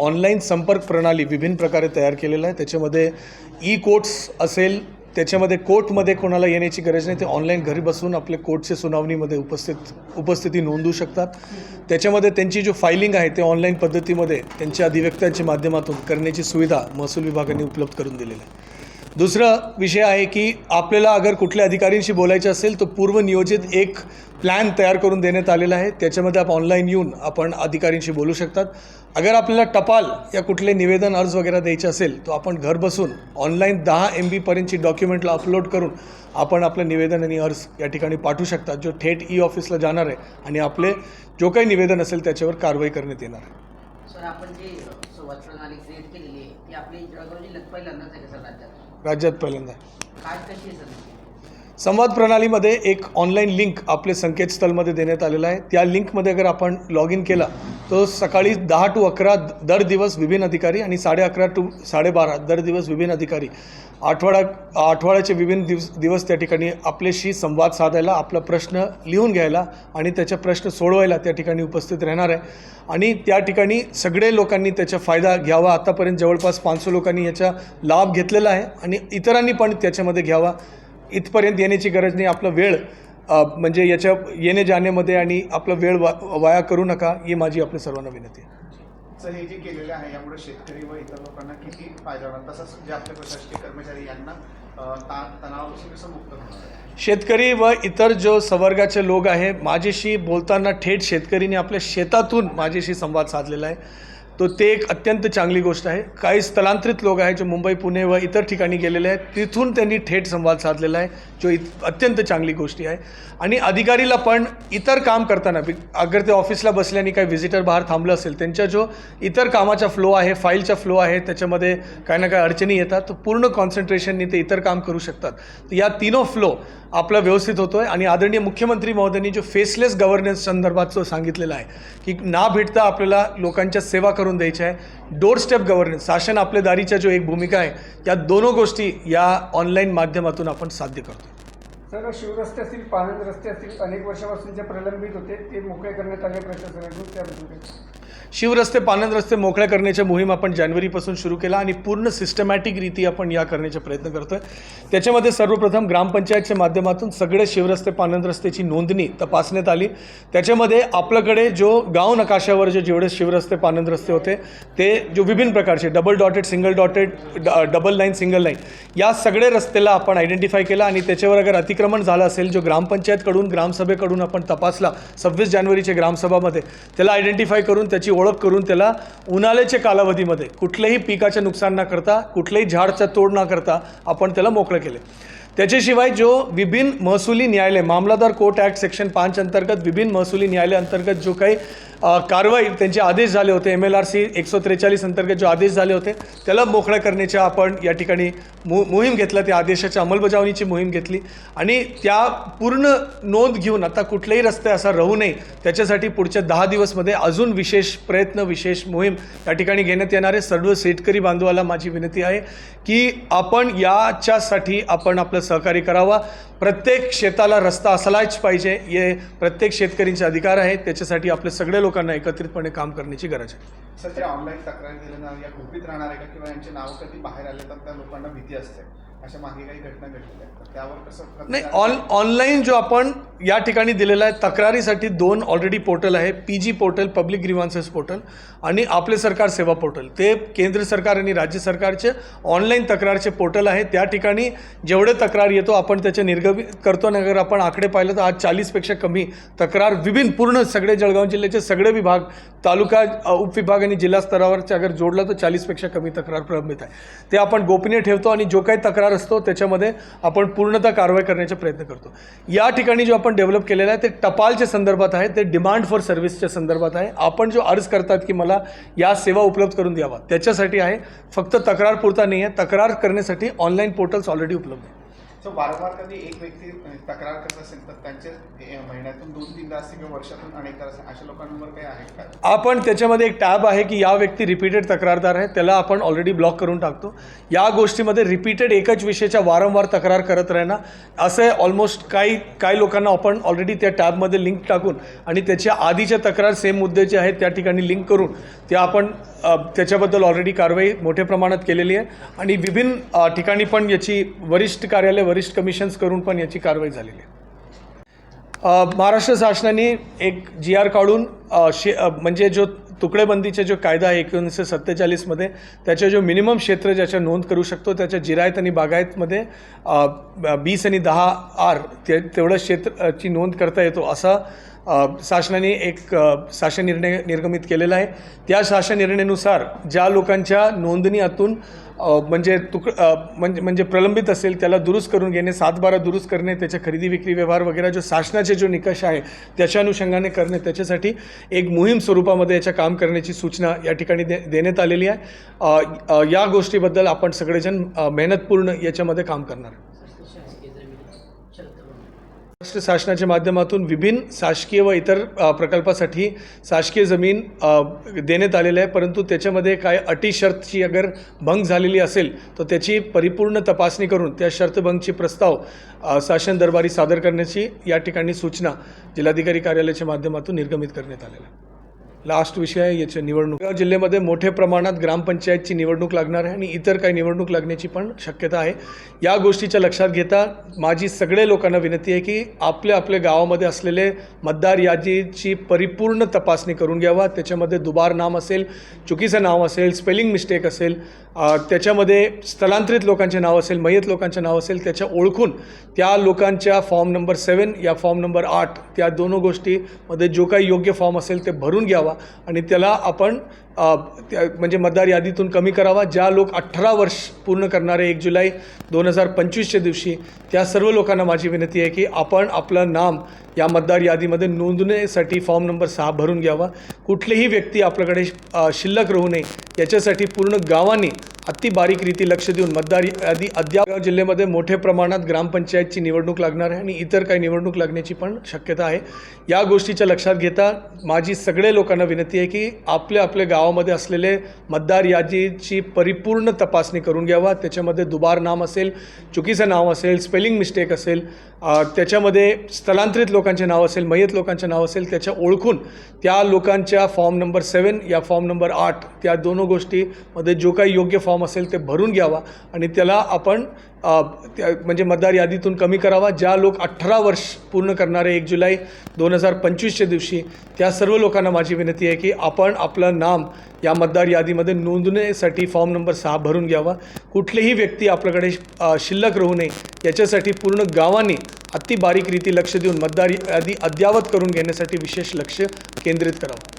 Online संपर्क प्रणाली विभिन्न प्रकारे तयार केलेलं आहे. त्याच्यामध्ये ई कोर्ट्स असेल त्याच्यामध्ये कोर्टमध्ये कोणाला येण्याची गरज नाही. ते ऑनलाईन घरी बसून आपले कोर्टचे सुनावणीमध्ये उपस्थित उपस्थिती नोंदवू शकतात. त्याच्यामध्ये त्यांची जो फायलिंग आहे ते ऑनलाईन पद्धतीमध्ये त्यांच्या अधिव्यक्त्यांच्या माध्यमातून करण्याची सुविधा महसूल विभागाने उपलब्ध करून दिलेली आहे. दुसरा विषय आहे की आपल्याला अगर कुठल्या अधिकाऱ्यांशी बोलायचं असेल तर पूर्वनियोजित एक प्लॅन तयार करून देण्यात आलेला आहे. त्याच्यामध्ये आपण ऑनलाईन येऊन आपण अधिकाऱ्यांशी बोलू शकतात. अगर आपल्याला टपाल या कुठले निवेदन अर्ज वगैरे द्यायचे असेल तर आपण घर बसून ऑनलाईन दहा एम बीपर्यंतची डॉक्युमेंटला अपलोड करून आपण आपलं निवेदन आणि अर्ज या ठिकाणी पाठवू शकतात. जो थेट ई ऑफिसला जाणार आहे आणि आपले जो काही निवेदन असेल त्याच्यावर कारवाई करण्यात येणार आहे. सर आपण जी संवाद प्रणाली क्रिएट केलेली आहे ती आपली जळगाव जिल्ह्यात पहिल्यांदाच आहे सर राज्यात? राज्यात पहिल्यांदा? संवाद प्रणालीमध्ये एक ऑनलाईन लिंक आपले संकेतस्थळमध्ये देण्यात आलेला आहे त्या लिंकमध्ये अगर आपण लॉग इन केला तो सकाळी दहा टू अकरा दर दिवस विभिन्न अधिकारी आणि साडे अकरा टू साडेबारा दर दिवस विभिन्न अधिकारी आठवडा आठवड्याचे विभिन्न दिवस दिवस त्या ठिकाणी आपल्याशी संवाद साधायला आपला प्रश्न लिहून घ्यायला आणि त्याचे प्रश्न सोडवायला त्या ठिकाणी उपस्थित राहणार आहे. आणि त्या ठिकाणी सगळे लोकांनी त्याचा फायदा घ्यावा. आतापर्यंत जवळपास पाचशे लोकांनी याचा लाभ घेतलेला आहे आणि इतरांनी पण त्याच्यामध्ये घ्यावा. इथपर्यंत येण्याची गरज नाही. आपला वेळ म्हणजे याच्या येणे जाण्यामध्ये आणि आपला वेळ वा वाया करू नका ही माझी आपल्या सर्वांना विनंती आहे. सर हे जे केलेलं आहे यामुळे शेतकरी व इतर लोकांना किती फायदा होणार? तसंच जे आपले प्रशासकीय कर्मचारी यांना तणावापासून कसं मुक्त शेतकरी व इतर जो संवर्गाचे लोक आहे माझ्याशी बोलताना थेट शेतकरीने आपल्या शेतातून माझ्याशी संवाद साधलेला आहे. तो ते एक अत्यंत चांगली गोष्ट आहे. काही स्थलांतरित लोक आहेत जे मुंबई पुणे व इतर ठिकाणी गेलेले आहेत. तिथून त्यांनी थेट संवाद साधलेला आहे जो इत अत्यंत चांगली गोष्टी आहे. आणि अधिकारीला पण इतर काम करताना अगर ते ऑफिसला बसल्याने काही व्हिजिटर बाहेर थांबलं असेल त्यांच्या जो इतर कामाचा फ्लो आहे फाईलचा फ्लो आहे त्याच्यामध्ये काही ना काही अडचणी येतात तर पूर्ण कॉन्सन्ट्रेशननी ते इतर काम करू शकतात. तर या तिनो फ्लो आपला व्यवस्थित होतो आहे आणि आदरणीय मुख्यमंत्री महोदयांनी जो फेसलेस गव्हर्नन्स संदर्भात जो सांगितलेला आहे की ना भेटता आपल्याला लोकांच्या सेवा करून द्यायच्या आहे. डोर स्टेप गव्हर्नन्स शासन आपल्या दारीच्या जो एक भूमिका आहे त्या दोनों गोष्टी या ऑनलाईन माध्यमातून आपण साध्य करतो. सर शिवरस्ते असतील पानंद रस्ते असतील अनेक वर्षापासून जे प्रलंबित होते ते मोकळे करण्यात आले प्रशासनाकडून त्याबद्दल शिवरस्ते पानंद रस्ते मोकळ्या करण्याच्या मोहीम आपण जानेवारीपासून सुरू केला आणि पूर्ण सिस्टमॅटिक रीती आपण या करण्याचा प्रयत्न करतो आहे त्याच्यामध्ये सर्वप्रथम ग्रामपंचायतच्या माध्यमातून सगळे शिवरस्ते पानंद रस्त्याची नोंदणी तपासण्यात आली. त्याच्यामध्ये आपल्याकडे जो गाव नकाशावर जे जेवढे शिवरस्ते पानंद रस्ते होते ते जो विभिन्न प्रकारचे double dotted single dotted double line single line या सगळे रस्त्याला आपण आयडेंटिफाय केला आणि त्याच्यावर अगर अतिक्रमण झालं असेल जो ग्रामपंचायतकडून ग्रामसभेकडून आपण तपासला सव्वीस जानेवारीच्या ग्रामसभामध्ये त्याला आयडेंटिफाय करून त्याची ओळख करून त्याला उन्हाळ्याच्या कालावधीमध्ये कुठल्याही पिकाचे नुकसान न करता कुठल्याही झाडचा तोड न करता आपण त्याला मोकळं केले. त्याच्याशिवाय जो विभिन्न महसुली न्यायालय मामलादार कोर्ट ॲक्ट सेक्शन पाच अंतर्गत विभिन्न महसुली न्यायालय अंतर्गत जो काही कारवाई त्यांचे आदेश झाले होते एम एल आर सी एकशे त्रेचाळीस अंतर्गत जो आदेश झाले होते त्याला मोकळ्या करण्याच्या आपण या ठिकाणी मो मोहीम घेतला त्या आदेशाच्या अंमलबजावणीची मोहीम घेतली. आणि त्या पूर्ण नोंद घेऊन आता कुठलेही रस्ते असा राहू नये त्याच्यासाठी पुढच्या दहा दिवसमध्ये अजून विशेष प्रयत्न विशेष मोहीम या ठिकाणी घेण्यात येणारे सर्व शेतकरी बांधवाला माझी विनंती आहे की आपण याच्यासाठी आपण आपलं सहकार्य करावा. प्रत्येक शेताला रस्ता असलाच पाहिजे. हे प्रत्येक शेतकरींचे अधिकार आहे त्याच्यासाठी आपल्या सगळ्या लोकांना एकत्रितपणे काम करण्याची गरज आहे. सर जे ऑनलाईन तक्रारी दिल्या या गुपित राहणार आहे का? किंवा यांचे नाव कधी बाहेर आले तर त्या लोकांना भीती असते? अशा मागे काही घटना घडलेल्या आहेत. तर त्यावर कसं नाही ऑन ऑनलाईन जो आपण या ठिकाणी दिलेला आहे तक्रारीसाठी दोन ऑलरेडी पोर्टल आहे P G portal public grievances portal आणि आपले सरकार सेवा पोर्टल ते केंद्र सरकार आणि राज्य सरकारचे ऑनलाईन तक्रारचे पोर्टल आहे. त्या ठिकाणी जेवढे तक्रार येतो आपण त्याचे निर्गमित करतो. आणि अगर आपण आकडे पाहिलं तर आज चाळीसपेक्षा कमी तक्रार विभिन्न पूर्ण सगळे जळगाव जिल्ह्याचे सगळे विभाग तालुका उपविभाग आणि जिल्हा स्तरावरचे अगर जोडला तर चाळीसपेक्षा कमी तक्रार प्रलंबित आहे. ते आपण गोपनीय ठेवतो आणि जो काही तक्रार असतो त्याच्यामध्ये आपण पूर्णतः कारवाई करण्याचा प्रयत्न करतो. या ठिकाणी जो आपण डेव्हलप केलेलं आहे ते टपालच्या संदर्भात आहे ते डिमांड फॉर सर्व्हिसच्या संदर्भात आहे. आपण जो अर्ज करतात की मला या सेवा उपलब्ध करून द्यावा त्याच्यासाठी आहे. फक्त तक्रार पुरता नाही आहे तक्रार करण्यासाठी ऑनलाईन पोर्टल्स ऑलरेडी उपलब्ध आहे सो वारंवार कधी एक व्यक्ती तक्रार करत असेल तर त्यांच्या महिन्यातून दोन तीनदा असतील किंवा वर्षातून अनेकदा असेल अशा लोकांवर काही आहे का? आपण त्याच्यामध्ये एक टॅब आहे की या व्यक्ती रिपीटेड तक्रारदार आहे त्याला आपण ऑलरेडी ब्लॉक करून टाकतो. या गोष्टीमध्ये रिपीटेड एकच विषयाच्या वारंवार तक्रार करत राहणं असं ऑलमोस्ट काही काही लोकांना आपण ऑलरेडी त्या टॅबमध्ये लिंक टाकून आणि त्याच्या आधीच्या तक्रार सेम मुद्द्याचे आहेत त्या ठिकाणी लिंक करून ते आपण त्याच्याबद्दल ऑलरेडी कारवाई मोठ्या प्रमाणात केलेली आहे. आणि विभिन्न ठिकाणी पण याची वरिष्ठ कार्यालय वरिष्ठ कमिशन्स करून पण याची कारवाई झालेली आहे. महाराष्ट्र शासनाने एक जी आर काढून शे म्हणजे जो तुकडेबंदीचे जो कायदा आहे एकोणीसशे सत्तेचाळीसमध्ये त्याचे जो मिनिमम क्षेत्र ज्याच्या नोंद करू शकतो त्याच्या जिरायत आणि बागायतमध्ये वीस आणि दहा आर ते तेवढं क्षेत्राची नोंद करता येतो असा शासनाने एक शासन निर्णय निर्गमित केलेला आहे. त्या शासन निर्णयानुसार ज्या लोकांच्या नोंदणीतून म्हणजे तुक म्हणजे म्हणजे प्रलंबित असेल त्याला दुरुस्त करून घेणे सातबारा दुरुस्त करणे त्याच्या खरेदी विक्री व्यवहार वगैरे जो शासनाचे जो निकष आहे त्याच्या अनुषंगाने करणे त्याच्यासाठी एक मोहीम स्वरूपामध्ये याच्या काम करण्याची सूचना या ठिकाणी दे देण्यात आलेली आहे. या गोष्टीबद्दल आपण सगळेजण मेहनतपूर्ण याच्यामध्ये काम करणार आहे शासकीय जमिनी शरत बनवणे. महाराष्ट्र शासनाच्या माध्यमातून विभिन्न शासकीय व इतर प्रकल्पासाठी शासकीय जमीन देण्यात आलेलं आहे. परंतु त्याच्यामध्ये काय अटी शर्तची अगर भंग झालेली असेल तर त्याची परिपूर्ण तपासणी करून त्या शर्तभंगची प्रस्ताव शासन दरबारी सादर करण्याची या ठिकाणी सूचना जिल्हाधिकारी कार्यालयाच्या माध्यमातून निर्गमित करण्यात आलेल्या आहे. लास्ट विषय आहे याच्या निवडणूक जिल्ह्यामध्ये मोठ्या प्रमाणात ग्रामपंचायतची निवडणूक लागणार आहे आणि इतर काही निवडणूक लागण्याची पण शक्यता आहे. या गोष्टीच्या लक्षात घेता माझी सगळे लोकांना विनंती आहे की आपल्या आपल्या गावामध्ये असलेले मतदार यादीची परिपूर्ण तपासणी करून घ्यावा. त्याच्यामध्ये दुबार नाम असेल चुकीचं नाव असेल स्पेलिंग मिस्टेक असेल त्याच्यामध्ये स्थलांतरित लोकांचे नाव असेल मयत लोकांचे नाव असेल त्याच्या ओळखून त्या लोकांच्या फॉर्म नंबर सेवन या फॉर्म नंबर आठ त्या दोन गोष्टीमध्ये जो काही योग्य फॉर्म असेल ते भरून घ्यावा. आणि त्याला आपण त्या म्हणजे मतदार यादीतून कमी करावा. ज्या लोक अठरा वर्ष पूर्ण करणारे एक जुलै दोन हजार पंचवीसच्या दिवशी त्या सर्व लोकांना माझी विनंती आहे की आपण आपलं नाम या मतदार यादीमध्ये नोंदणीसाठी फॉर्म नंबर सहा भरून घ्यावा. कुठलीही व्यक्ती आपल्याकडे शिल्लक राहू नये. याच्यासाठी पूर्ण गावाने अति बारीक रीती लक्ष देऊन मतदार यादी अद्याप जिल्ह्यामध्ये मोठ्या प्रमाणात ग्रामपंचायतची निवडणूक लागणार आहे आणि इतर काही निवडणूक लागण्याची पण शक्यता आहे. या गोष्टीच्या लक्षात घेता माझी सगळे लोकांना विनंती आहे की आपल्या आपल्या गावामध्ये असलेले मतदार यादीची परिपूर्ण तपासणी करून घ्यावा. त्याच्यामध्ये दुबार नाम असेल चुकीचं नाव असेल स्पेलिंग मिस्टेक असेल त्याच्यामध्ये स्थलांतरित लोकांचे नाव असेल मयत लोकांचे नाव असेल त्याच्या ओळखून त्या लोकांच्या फॉर्म नंबर सेवन या फॉर्म नंबर आठ त्या दोन गोष्टीमध्ये जो काही योग्य फॉर्म असेल ते भरून घ्यावा आणि त्याला आपण त्या म्हणजे मतदार यादीतून कमी करावा. ज्या लोक अठरा वर्ष पूर्ण करणारे एक जुलै दोन हजार पंचवीसच्या दिवशी त्या सर्व लोकांना माझी विनंती आहे की आपण आपलं नाम या मतदार यादीमध्ये नोंदणीसाठी फॉर्म नंबर सहा भरून घ्यावा. कुठलीही व्यक्ती आपल्याकडे शिल्लक राहू नये याच्यासाठी पूर्ण गावाने अति बारीक रीती लक्ष देऊन मतदार यादी अद्यावत करून घेण्यासाठी विशेष लक्ष केंद्रित करावं.